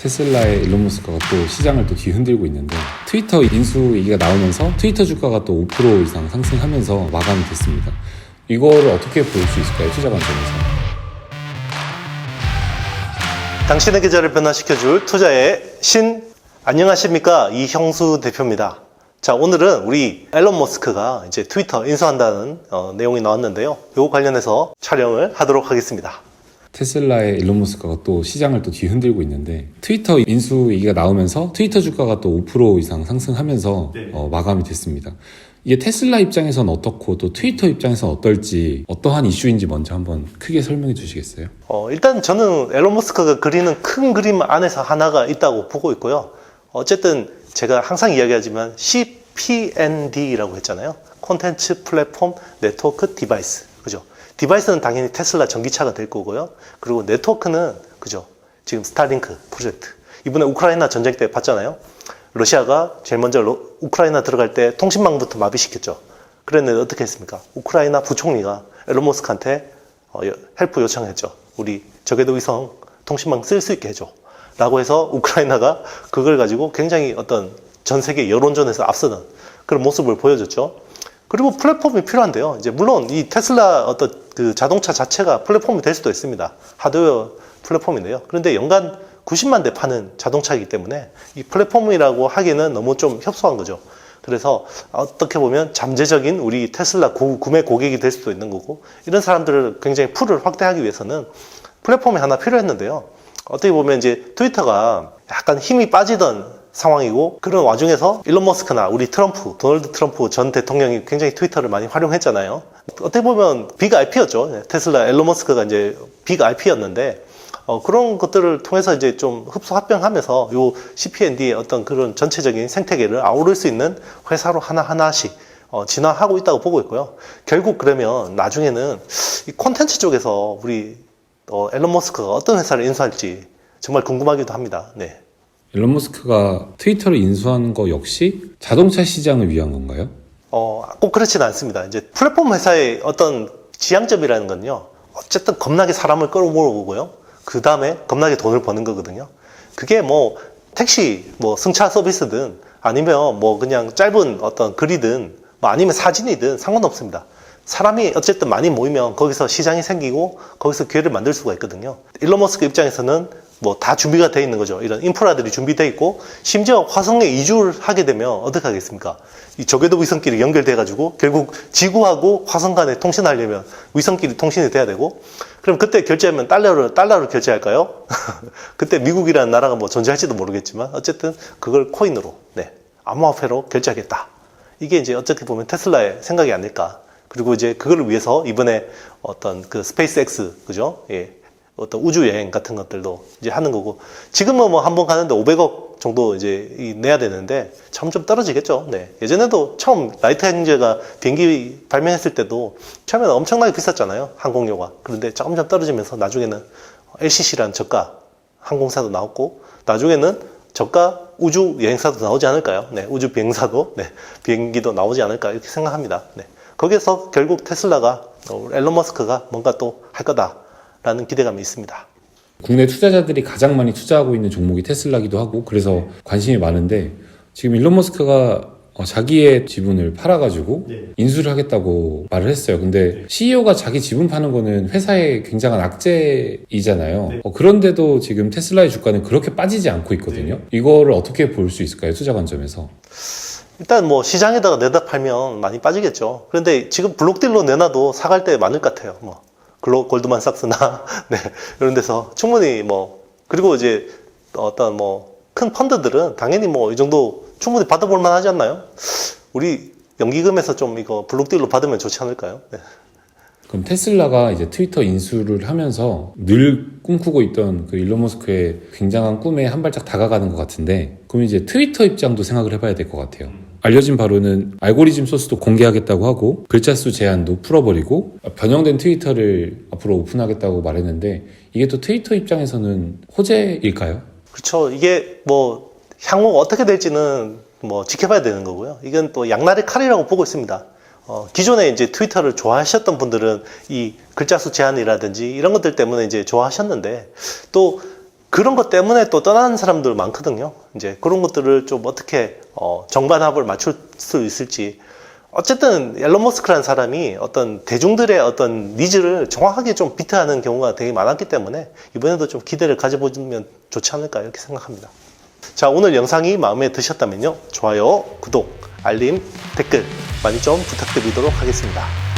테슬라의 일론 머스크가 또 시장을 또 뒤흔들고 있는데 트위터 인수 얘기가 나오면서 트위터 주가가 또 5% 이상 상승하면서 마감이 됐습니다. 이거를 어떻게 볼 수 있을까요? 투자 관점에서. 당신의 계좌를 변화시켜줄 투자의 신 안녕하십니까 이형수 대표입니다. 자 오늘은 우리 앨런 머스크가 이제 트위터 인수한다는 어, 내용이 나왔는데요. 요 관련해서 촬영을 하도록 하겠습니다. 테슬라의 일론 머스크가 또 시장을 또 뒤흔들고 있는데 트위터 인수 얘기가 나오면서 트위터 주가가 또 5% 이상 상승하면서 네. 어, 마감이 됐습니다. 이게 테슬라 입장에선 어떻고 또 트위터 입장에선 어떨지 어떠한 이슈인지 먼저 한번 크게 설명해 주시겠어요? 어, 일단 저는 앨런 머스크가 그리는 큰 그림 안에서 하나가 있다고 보고 있고요. 어쨌든 제가 항상 이야기하지만 CPND라고 했잖아요. 콘텐츠 플랫폼 네트워크 디바이스. 그죠? 디바이스는 당연히 테슬라 전기차가 될 거고요. 그리고 네트워크는 그죠? 지금 스타링크 프로젝트. 이번에 우크라이나 전쟁 때 봤잖아요. 러시아가 제일 먼저 러- 우크라이나 들어갈 때 통신망부터 마비시켰죠. 그랬는데 어떻게 했습니까? 우크라이나 부총리가 앨런 머스크한테 어, 여- 헬프 요청했죠. 우리 저궤도 위성 통신망 쓸 수 있게 해줘. 라고 해서 우크라이나가 그걸 가지고 굉장히 어떤 전 세계 여론전에서 앞서는 그런 모습을 보여줬죠. 그리고 플랫폼이 필요한데요. 이제 물론 이 테슬라 어떤 그 자동차 자체가 플랫폼이 될 수도 있습니다. 하드웨어 플랫폼인데요. 그런데 연간 90만 대 파는 자동차이기 때문에 이 플랫폼이라고 하기는 너무 좀 협소한 거죠. 그래서 어떻게 보면 잠재적인 우리 테슬라 고- 구매 고객이 될 수도 있는 거고 이런 사람들을 굉장히 풀을 확대하기 위해서는 플랫폼이 하나 필요했는데요. 어떻게 보면 이제 트위터가 약간 힘이 빠지던 상황이고 그런 와중에서 일론 머스크나 우리 트럼프, 도널드 트럼프 전 대통령이 굉장히 트위터를 많이 활용했잖아요. 어떻게 보면 빅 IP였죠. 테슬라 일론 머스크가 이제 빅 IP였는데 어, 그런 것들을 통해서 이제 좀 흡수 합병하면서 요 CPND의 어떤 그런 전체적인 생태계를 아우를 수 있는 회사로 하나하나씩 어, 진화하고 있다고 보고 있고요. 결국 그러면 나중에는 이 콘텐츠 쪽에서 우리 어, 앨런 머스크가 어떤 회사를 인수할지 정말 궁금하기도 합니다. 네. 일론 머스크가 트위터를 인수하는 거 역시 자동차 시장을 위한 건가요? 어, 꼭 그렇지는 않습니다. 이제 플랫폼 회사의 어떤 지향점이라는 건요. 어쨌든 겁나게 사람을 끌어모으고요. 그 다음에 겁나게 돈을 버는 거거든요. 그게 뭐 택시, 뭐 승차 서비스든 아니면 뭐 그냥 짧은 어떤 글이든 뭐 아니면 사진이든 상관없습니다. 사람이 어쨌든 많이 모이면 거기서 시장이 생기고 거기서 기회를 만들 수가 있거든요. 일론 머스크 입장에서는 뭐 다 준비가 돼 있는 거죠. 이런 인프라들이 준비돼 있고 심지어 화성에 이주를 하게 되면 어떻게 하겠습니까? 이 저궤도 위성끼리 연결돼 가지고 결국 지구하고 화성 간에 통신하려면 위성끼리 통신이 돼야 되고 그럼 그때 결제하면 달러로 달러로 결제할까요? 그때 미국이라는 나라가 뭐 존재할지도 모르겠지만 어쨌든 그걸 코인으로 네 암호화폐로 결제하겠다. 이게 이제 어떻게 보면 테슬라의 생각이 아닐까. 그리고 이제 그걸 위해서 이번에 어떤 그 스페이스X 그죠? 예. 어떤 우주 여행 같은 것들도 이제 하는 거고 지금은 뭐 한 번 가는데 500억 정도 이제 이 내야 되는데 점점 떨어지겠죠. 네. 예전에도 처음 라이트 행제가 비행기 발명했을 때도 처음에는 엄청나게 비쌌잖아요. 항공료가. 그런데 점점 떨어지면서 나중에는 LCC라는 저가 항공사도 나왔고 나중에는 저가 우주 여행사도 나오지 않을까요? 네. 우주 비행사도 네. 비행기도 나오지 않을까 이렇게 생각합니다. 네. 거기에서 결국 테슬라가 어, 앨런 머스크가 뭔가 또 할 거다 라는 기대감이 있습니다. 국내 투자자들이 가장 많이 투자하고 있는 종목이 테슬라기도 하고 그래서 관심이 많은데 지금 일론 머스크가 어, 자기의 지분을 팔아가지고 네. 인수를 하겠다고 말을 했어요. 근데 CEO가 자기 지분 파는 거는 회사의 굉장한 악재이잖아요. 네. 어, 그런데도 지금 테슬라의 주가는 그렇게 빠지지 않고 있거든요. 네. 이거를 어떻게 볼 수 있을까요? 투자 관점에서. 일단 뭐 시장에다가 내다 팔면 많이 빠지겠죠. 그런데 지금 블록딜로 내놔도 사갈 때 많을 것 같아요. 뭐 글로 골드만삭스나 네, 이런 데서 충분히 뭐 그리고 이제 어떤 뭐 큰 펀드들은 당연히 뭐 이 정도 충분히 받아볼 만하지 않나요? 우리 연기금에서 좀 이거 블록딜로 받으면 좋지 않을까요? 네. 그럼 테슬라가 이제 트위터 인수를 하면서 늘 꿈꾸고 있던 그 일론 머스크의 굉장한 꿈에 한 발짝 다가가는 것 같은데 그럼 이제 트위터 입장도 생각을 해봐야 될 것 같아요. 알려진 바로는 알고리즘 소스도 공개하겠다고 하고 글자 수 제한도 풀어버리고 변형된 트위터를 앞으로 오픈하겠다고 말했는데 이게 또 트위터 입장에서는 호재일까요? 그렇죠. 이게 뭐 향후 어떻게 될지는 뭐 지켜봐야 되는 거고요. 이건 또 양날의 칼이라고 보고 있습니다. 어, 기존에 이제 트위터를 좋아하셨던 분들은 이 글자 수 제한이라든지 이런 것들 때문에 이제 좋아하셨는데 또 그런 것 때문에 또 떠나는 사람들 많거든요. 이제 그런 것들을 좀 어떻게 어, 정반합을 맞출 수 있을지. 어쨌든 앨런 머스크라는 사람이 어떤 대중들의 어떤 니즈를 정확하게 좀 비트하는 경우가 되게 많았기 때문에 이번에도 좀 기대를 가져보면 좋지 않을까 이렇게 생각합니다. 자, 오늘 영상이 마음에 드셨다면요. 좋아요, 구독, 알림, 댓글 많이 좀 부탁드리도록 하겠습니다.